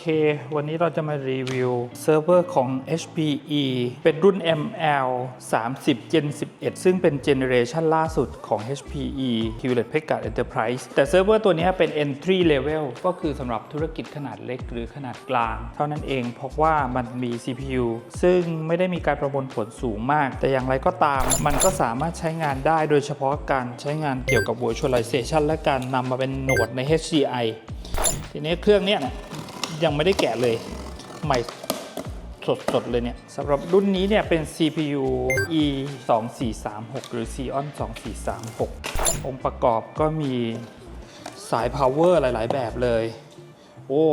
เค วันนี้เราจะมารีวิวเซิร์ฟเวอร์ของ HPE เป็นรุ่น ML 30 Gen 11 ซึ่งเป็นเจเนเรชันล่าสุดของ HPE Hewlett Packard Enterprise แต่เซิร์ฟเวอร์ตัวนี้เป็น entry level ก็คือสำหรับธุรกิจขนาดเล็กหรือขนาดกลาง เท่านั้นเองเพราะว่ามันมี CPU ซึ่งไม่ได้มีการประมวลผลสูงมาก แต่อย่างไรก็ตาม มันก็สามารถใช้งานได้โดยเฉพาะการใช้งานเกี่ยวกับ virtualization และการนำมาเป็นโหนดใน HCI ทีนี้เครื่องเนี้ย ยังไม่ได้แกะเลย ใหม่สดๆเลยเนี่ยสำหรับรุ่นนี้เนี่ยเป็น CPU E 2 4 3 6หรือ Xeon 2 4 3 6 องค์ประกอบก็มีสาย power หลาย ๆ แบบเลย โอ้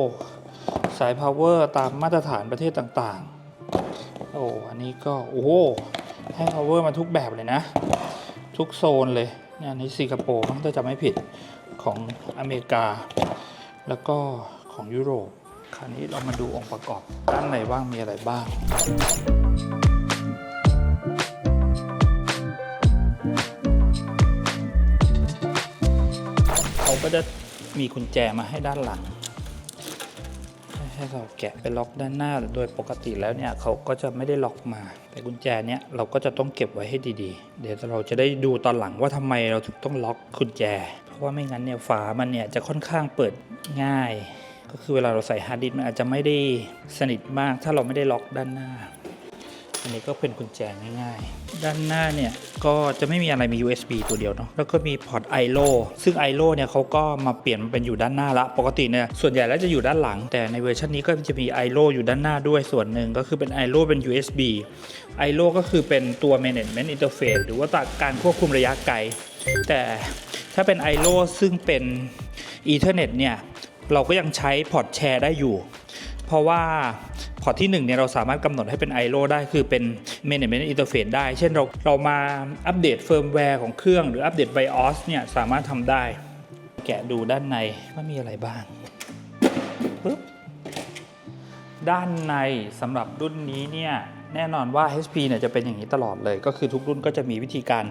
สาย power ตามมาตรฐานประเทศต่างๆ โอ้ อันนี้ก็ โอ้ให้ power มาทุกแบบเลยนะ ทุกโซนเลยเนี่ยอันนี้สิงคโปร์ถ้าจำไม่ผิดของอเมริกา แล้วก็ของยุโรป คราวนี้เรามาดูองค์ประกอบด้านในบ้างมีอะไรบ้าง เขาก็จะมีกุญแจมาให้ด้านหลัง ให้เราแกะไปล็อกด้านหน้าโดยปกติแล้วเนี่ยเขาก็จะไม่ได้ล็อกมา แต่กุญแจเนี่ยเราก็จะต้องเก็บไว้ให้ดีๆ เดี๋ยวเราจะได้ดูตอนหลังว่าทำไมเราถึงต้องล็อกกุญแจ เพราะว่าไม่งั้นเนี่ยฝามันเนี่ยจะค่อนข้างเปิดง่าย ก็คือเวลาเราใส่ฮาร์ดดิสก์มันอาจจะไม่ได้สนิทมาก ถ้าเราไม่ได้ล็อกด้านหน้า อันนี้ก็เป็นกุญแจง่ายๆ ด้านหน้าเนี่ยก็จะไม่มีอะไรมี USB ตัวเดียวเนาะแล้วก็มีพอร์ต ILO ซึ่ง ILO เนี่ยเขาก็มาเปลี่ยนมาเป็นอยู่ด้านหน้าละ ปกติเนี่ยส่วนใหญ่แล้วจะอยู่ด้านหลัง แต่ในเวอร์ชันนี้ก็จะมี ILO อยู่ด้านหน้าด้วยส่วนหนึ่งก็คือเป็น ILO เป็น USB ILO ก็คือเป็นตัว management interface หรือว่าการควบคุมระยะไกล แต่ถ้าเป็น ILO ซึ่งเป็น Ethernet เนี่ย เราก็ยังใช้พอร์ตแชร์ได้อยู่ เพราะว่าพอร์ตที่1เนี่ยเราสามารถกำหนดให้เป็น ILO ได้คือเป็น Management Interface ได้ เช่นเราเรามาอัปเดตเฟิร์มแวร์ของเครื่องหรืออัปเดต BIOS เนี่ยสามารถทำได้ แกะดูด้านในว่ามีอะไรบ้างปึ๊บด้านในสำหรับรุ่นนี้เนี่ย แน่นอนว่า HP เนี่ยจะเป็นอย่างนี้ตลอดเลย ก็คือทุกรุ่นก็จะมีวิธีการ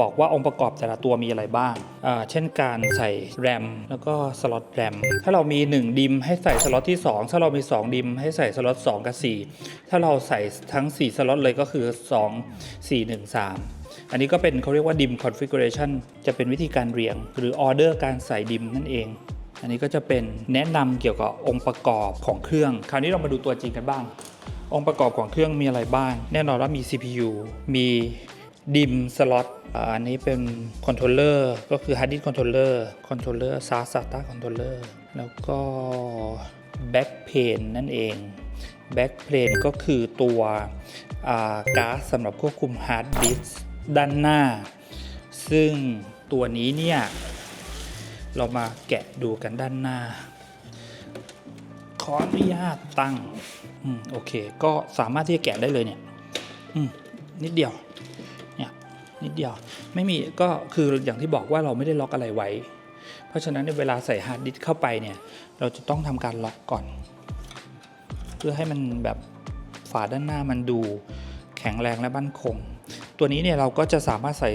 บอกว่าองค์ประกอบแต่ละตัวมีอะไรบ้างอ่าเช่นการใส่แรมแล้วก็สล็อตแรมถ้าเรามี 1 ดิมให้ใส่สล็อตที่ 2 ถ้าเรามี 2 ดิมให้ใส่สล็อต2 กับ 4 ถ้าเราใส่ทั้ง 4 สล็อตเลยก็คือ 2 4 1 3 อันนี้ก็เป็นเขาเรียกว่าดิม configuration จะเป็นวิธีการเรียง หรือออเดอร์การใส่ดิมนั่นเอง อันนี้ก็จะเป็นแนะนำเกี่ยวกับองค์ประกอบของเครื่อง คราวนี้เรามาดูตัวจริงกันบ้าง องค์ประกอบของเครื่องมีอะไรบ้าง แน่นอนว่ามี CPU มีดิมสล็อตอันนี้เป็นคอนโทรลเลอร์ก็คือ Hard Disk Controller Controller SAS SATA Controller แล้วก็ Back Plane นั่นเอง Back Plane ก็คือตัวการ์ดสำหรับควบคุม Hard Disk ด้านหน้า ซึ่งตัวนี้เนี่ย เรามาแกะดูกันด้านหน้า ออนุญาตตั้งอืมโอเค ก็สามารถที่จะแกะได้เลยเนี่ยอืมนิดเดียวเนี่ยนิดเดียวไม่มีก็คืออย่างที่บอกว่าเราไม่ได้ล็อกอะไรไว้ เพราะฉะนั้นในเวลาใส่ฮาร์ดดิสก์เข้าไปเนี่ยเราจะต้องทำการล็อกก่อน เพื่อให้มันแบบฝาด้านหน้ามันดูแข็งแรงและมั่นคง ตัวนี้เนี่ยเราก็จะสามารถใส่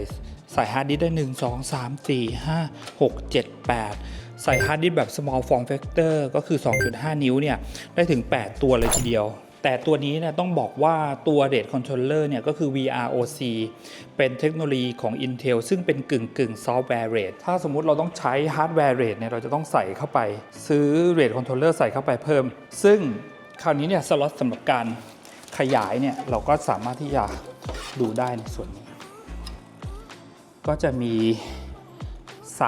ใส่ฮาร์ดดิสได้ 1 2 3 4 5 6 7 8 ใส่ฮาร์ดดิสแบบ small form factor ก็คือ 2.5 นิ้วเนี่ย ได้ถึง 8 ตัวเลยทีเดียว แต่ตัวนี้เนี่ยต้องบอกว่าตัว Rate Controller เนี่ยก็คือ VROC เป็นเทคโนโลยีของ Intel ซึ่งเป็นกึ่งกึ่งซอฟต์แวร์เรทถ้าสมมุติเราต้องใช้ฮาร์ดแวร์เรทเนี่ยเราจะต้องใส่เข้าไป ซื้อ Rate Controller ใส่เข้าไปเพิ่ม ซึ่งคราวนี้เนี่ยสล็อตสำหรับการขยายเนี่ยเราก็สามารถที่จะดูได้ในส่วนนี้ ก็จะมี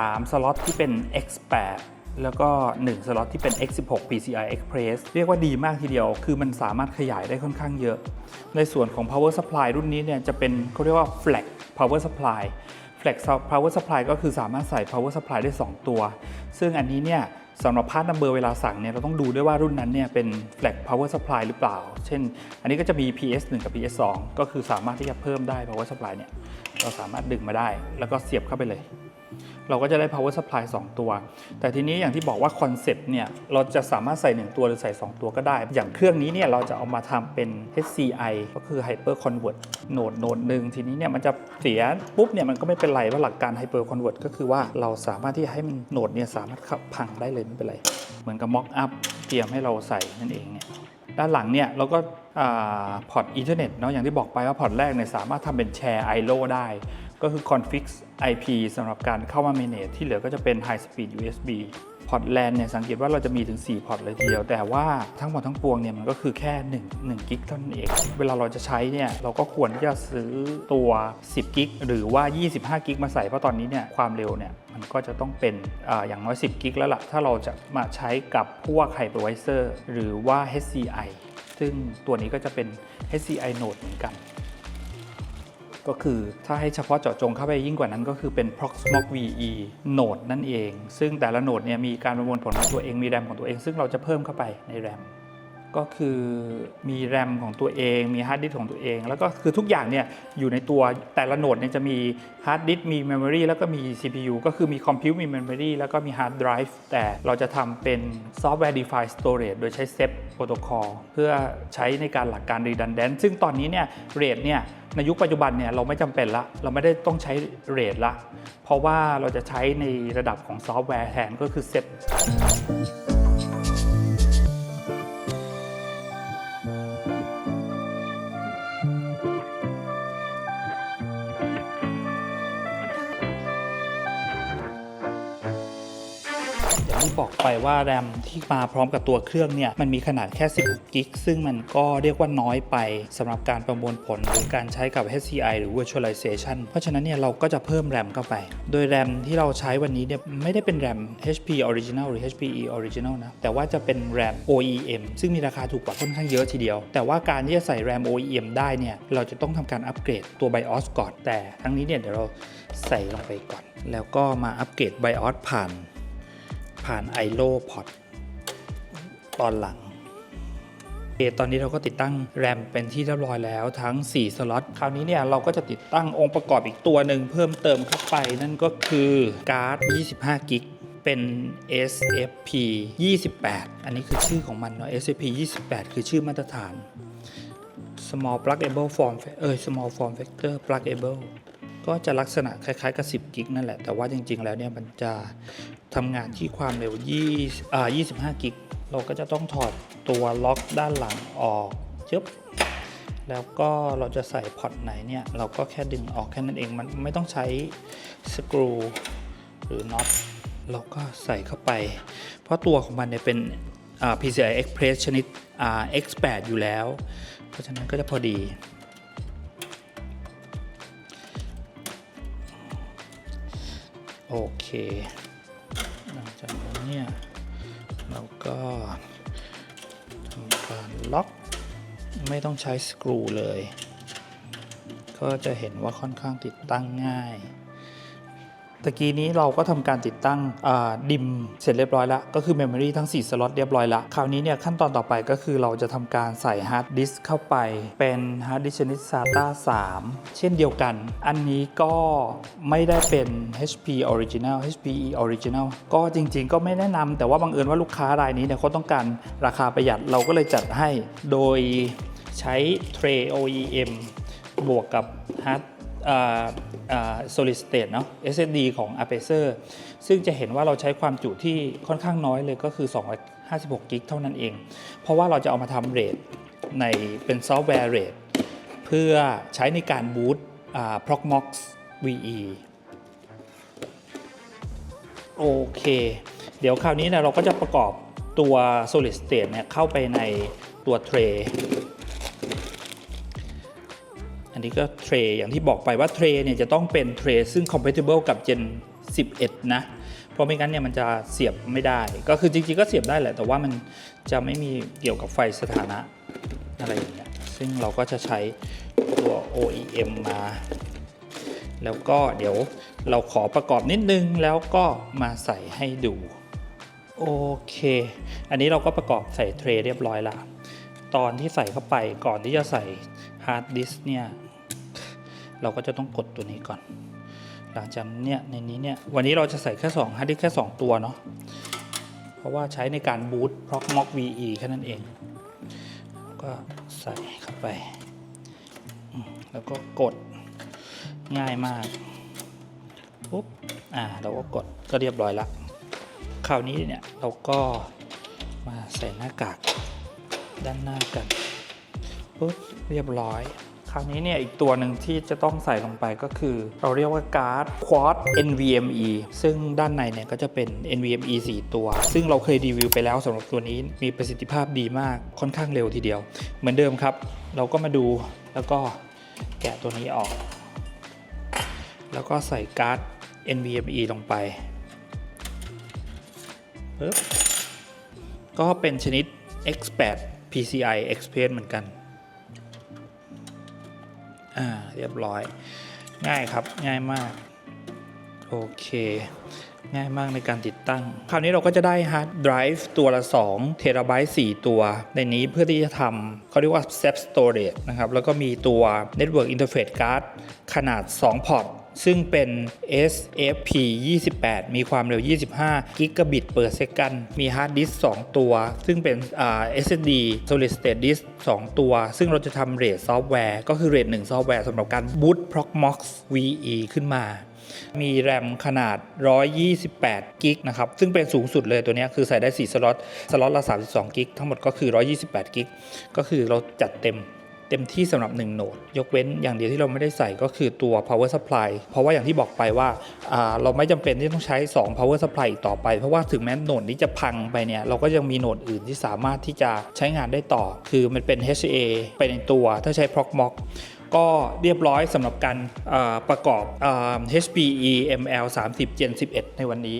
3 สล็อตที่เป็น X8 แล้วก็ 1 สล็อตที่เป็น X16 PCI Express เรียกว่าดีมากทีเดียว คือมันสามารถขยายได้ค่อนข้างเยอะ ในส่วนของ power supply รุ่นนี้เนี่ยจะเป็นเขาเรียกว่า flex power supply flex power supply ก็คือสามารถใส่ power supply ได้ 2 ตัว ซึ่งอันนี้เนี่ยสำหรับพาร์ทนัมเบอร์เวลาสั่งเนี่ยเราต้องดูด้วยว่ารุ่นนั้นเนี่ยเป็น flex power supply หรือเปล่า เช่น อันนี้ก็จะมี PS 1 กับ PS 2ก็คือสามารถที่จะเพิ่มได้ power supply เนี่ยเราสามารถดึงมาได้ แล้วก็เสียบเข้าไปเลย เราก็จะได้ power supply 2 ตัว แต่ทีนี้อย่างที่บอกว่าคอนเซปต์เนี่ย เราจะสามารถใส่ 1 ตัวหรือใส่ 2 ตัวก็ได้ อย่างเครื่องนี้เนี่ย เราจะเอามาทำเป็น HCI ก็คือ Hyper Convert โหนดโหนดหนึ่งทีนี้เนี่ย มันจะเสียปุ๊บเนี่ย มันก็ไม่เป็นไรว่าะหลักการ Hyper Convert ก็คือว่าเราสามารถที่ให้มันโหนดเนี่ย สามารถขับพังได้เลยไม่เป็นไร เหมือนกับ mock up เตรียมให้เราใส่นั่นเองเนี่ยด้านหลังเนี่ยเราก็พอร์ตอินเทอร์เน็ตเนาะอย่างที่บอกไปว่าพอร์ตแรกเนี่ยสามารถทำเป็นแชร์ ILO ได้ก็คือ config IP สำหรับการเข้ามา manage ที่เหลือก็จะเป็น high speed USB พอร์ตแลนเนี่ยสังเกตว่าเราจะมีถึง 4 พอร์ตเลยทีเดียว แต่ว่าทั้งหมดทั้งปวงเนี่ยมันก็คือแค่1 1กิกเท่านั้นเอง เวลาเราจะใช้เนี่ยเราก็ควรที่จะซื้อตัว 10 กิกหรือว่า 25 กิกมาใส่เพราะตอนนี้เนี่ยความเร็วเนี่ยมันก็จะต้องเป็นออย่างน้อย 10 กิกแล้วล่ะ ถ้าเราจะมาใช้กับพวก hypervisor หรือว่า HCI ซึ่งตัวนี้ก็จะเป็น HCI node เหมือนกัน ก็คือถ้าให้เฉพาะเจาะจงเข้าไปยิ่งกว่านั้นก็คือเป็น Proxmox VE โหนดนั่นเอง ซึ่งแต่ละโหนดเนี่ยมีการประมวลผลของตัวเองมีแรมของตัวเอง ซึ่งเราจะเพิ่มเข้าไปในแรม ก็คือมีแรมของตัวเอง มีฮาร์ดดิสก์ของตัวเอง แล้วก็คือทุกอย่างเนี่ยอยู่ในตัวแต่ละโหนดเนี่ยจะมีฮาร์ดดิสก์มีเมมโมรีแล้วก็มี CPU ก็คือมีคอมพิวมีเมมโมรีแล้วก็มีฮาร์ดไดรฟ์แต่เราจะทำเป็น Software Defined Storage โดยใช้ SEP Protocol เพื่อใช้ในการหลักการ Redundant ซึ่งตอนนี้เนี่ยเรทเนี่ยในยุคปัจจุบันเนี่ยเราไม่จำเป็นละ เราไม่ได้ต้องใช้เรทละ เพราะว่าเราจะใช้ในระดับของซอฟต์แวร์แทนก็คือ SEP อย่ ที่บอกไปว่าแรมที่มาพร้อมกับตัวเครื่องเนี่ยมันมีขนาดแค่ 16 กิก ซึ่งมันก็เรียกว่าน้อยไปสำหรับการประมวลผลหรือการใช้กับ HCI หรือ Virtualization เพราะฉะนั้นเนี่ยเราก็จะเพิ่มแรมเข้าไป โดยแรมที่เราใช้วันนี้เนี่ยไม่ได้เป็นแรม HP Original หรือ HPE Original นะ แต่ว่าจะเป็นแรม OEM ซึ่งมีราคาถูกกว่าค่อนข้างเยอะทีเดียว แต่ว่าการที่จะใส่แรม OEM ได้เนี่ยเราจะต้องทำการอัปเกรดตัว BIOS ก่อน แต่ทั้งนี้เนี่ยเดี๋ยวเราใส่ลงไปก่อน แล้วก็มาอัปเกรด BIOS ผ่าน ผ่าน ILO port ตอนหลังโอเตอนนี้เราก็ติดตั้งแรมเป็นที่เรียบร้อยแล้วทั้ง 4 สล็อต คราวนี้เนี่ยเราก็จะติดตั้งองค์ประกอบอีกตัวหนึ่งเพิ่มเติมเข้าไปนั่นก็คือการ์ด 25 กิกเป็น SFP 28 อันนี้คือชื่อของมันเนาะ SFP 28 คือชื่อมาตรฐาน small pluggable form เออ small form factor pluggable ก็จะลักษณะคล้ายๆกับ 10 กิกนั่นแหละ แต่ว่าจริง ๆ แล้วเนี่ยมันจะทำงานที่ความเร็ว20อ่า25 กิก เราก็จะต้องถอดตัวล็อกด้านหลังออกจึ๊บแล้วก็เราจะใส่พอร์ตไหนเนี่ย เราก็แค่ดึงออกแค่นั้นเอง มันไม่ต้องใช้สกรูหรือน็อต เราก็ใส่เข้าไป เพราะตัวของมันเนี่ยเป็น PCI Express ชนิด X8 อยู่แล้ว เพราะฉะนั้นก็จะพอดี โอเค หลังจากนั้นเนี่ย เราก็ทำการล็อก ไม่ต้องใช้สกรูเลย ก็จะเห็นว่าค่อนข้างติดตั้งง่าย ตะกี้นี้เราก็ทำการติดตั้งดิมเสร็จเรียบร้อยแล้วก็คือเมมโมรีทั้ง 4 สล็อตเรียบร้อยล้วคราวนี้เนี่ยขั้นตอนต่อไปก็คือเราจะทำการใส่ฮาร์ดดิสก์เข้าไป เป็นฮาร์ดดิสก์ชนิด SATA 3 เช่นเดียวกัน อันนี้ก็ไม่ได้เป็น HP Original HPE Original ก็จริงๆ ก็ไม่แนะนำแต่ว่าบังเอิญว่าลูกค้ารายนี้เนี่ยเขาต้องการราคาประหยัดเราก็เลยจัดให้โดยใช้ Tray OEM บวกกับฮาร์ด solid state เนาะ SSD ของ Apacer ซึ่งจะเห็นว่าเราใช้ความจุที่ค่อนข้างน้อยเลยก็คือ 256กิกเท่านั้นเอง เพราะว่าเราจะเอามาทำเรทในเป็นซอฟต์แวร์เรทเพื่อใช้ในการบูต Proxmox VE โอเค เดี๋ยวคราวนี้เนะเราก็จะประกอบตัว solid state เนี่ยเข้าไปในตัวเทรอั นี้ก็เทรอย่างที่บอกไปว่าเทรเนี่ยจะต้องเป็นเทรซึ่ง compatible กับ Gen 11 นะ เพราะไม่งั้นเนี่ยมันจะเสียบไม่ได้ ก็คือจริงๆก็เสียบได้แหละ แต่ว่ามันจะไม่มีเกี่ยวกับไฟสถานะอะไรอย่างเงี้ย ซึ่งเราก็จะใช้ตัว OEM มา แล้วก็เดี๋ยวเราขอประกอบนิดนึงแล้วก็มาใส่ให้ดู โอเค อันนี้เราก็ประกอบใส่เทรเรียบร้อยละตอนที่ใส่เข้าไปก่อนที่จะใส่ฮาร์ดดิสเนี่ย เราก็จะต้องกดตัวนี้ก่อน หลังจากนั้นเนี่ยในนี้เนี่ยวันนี้เราจะใส่แค่2ฮาร์ดดิสแค่ 2 ตัวเนาะเพราะว่าใช้ในการบูต Proxmox VE แค่นั้นเอง ก็ใส่เข้าไป แล้วก็กดง่ายมากปุ๊บอ่าเราก็กดก็เรียบร้อยละคราวนี้เนี่ยเราก็มาใส่หน้ากากด้านหน้ากันปุ๊บเรียบร้อย คราวนี้เนี่ยอีกตัวหนึ่งที่จะต้องใส่ลงไปก็คือ เราเรียกว่าการ์ด Quad NVMe ซึ่งด้านในเนี่ยก็จะเป็น NVMe 4 ตัว ซึ่งเราเคยรีวิวไปแล้วสำหรับตัวนี้มีประสิทธิภาพดีมากค่อนข้างเร็วทีเดียว เหมือนเดิมครับ เราก็มาดูแล้วก็แกะตัวนี้ออก แล้วก็ใส่การ์ด NVMe ลงไปปึ๊บก็เป็นชนิด X8 PCI Express เหมือนกัน อ่าเรียบร้อย ง่ายครับง่ายมาก โอเค ง่ายมากในการติดตั้ง คราวนี้เราก็จะได้ฮาร์ดไดรฟ์ตัวละ2เทราไบต์4ตัว ในนี้เพื่อที่จะทำเขาเรียกว่า SEP Storage นะครับ แล้วก็มีตัว Network Interface Card ขนาด 2 พอร์ต ซึ่งเป็น SFP 28 มีความเร็ว 25 กิกะบิต per second มีฮาร์ดดิสก์2ตัว ซึ่งเป็น SSD Solid State Disk 2 ตัว ซึ่งเราจะทำเรทซอฟต์แวร์ ก็คือเรท1ซอฟต์แวร์สำหรับการ boot Proxmox VE ขึ้นมามีแรมขนาด 128 กิกนะครับ ซึ่งเป็นสูงสุดเลยตัวนี้คือใส่ได้ 4 สล็อต สล็อตละ 32 กิก ทั้งหมดก็คือ 128 กิก ก็คือเราจัดเต็ม เต็มที่สำหรับ1โหนด ยกเว้นอย่างเดียวที่เราไม่ได้ใส่ก็คือตัว power supply เพราะว่าอย่างที่บอกไปว่าาเราไม่จำเป็นที่ต้องใช้ 2 power supply อีกต่อไป เพราะว่าถึงแม้โหนดนี้จะพังไปเนี่ยเราก็ยังมีโหนดอื่นที่สามารถที่จะใช้งานได้ต่อ คือมันเป็น HA ไปในตัวถ้าใช้ Proxmox ก็เรียบร้อยสำหรับการประกอบ HPE ML 30 Gen 11 ในวันนี้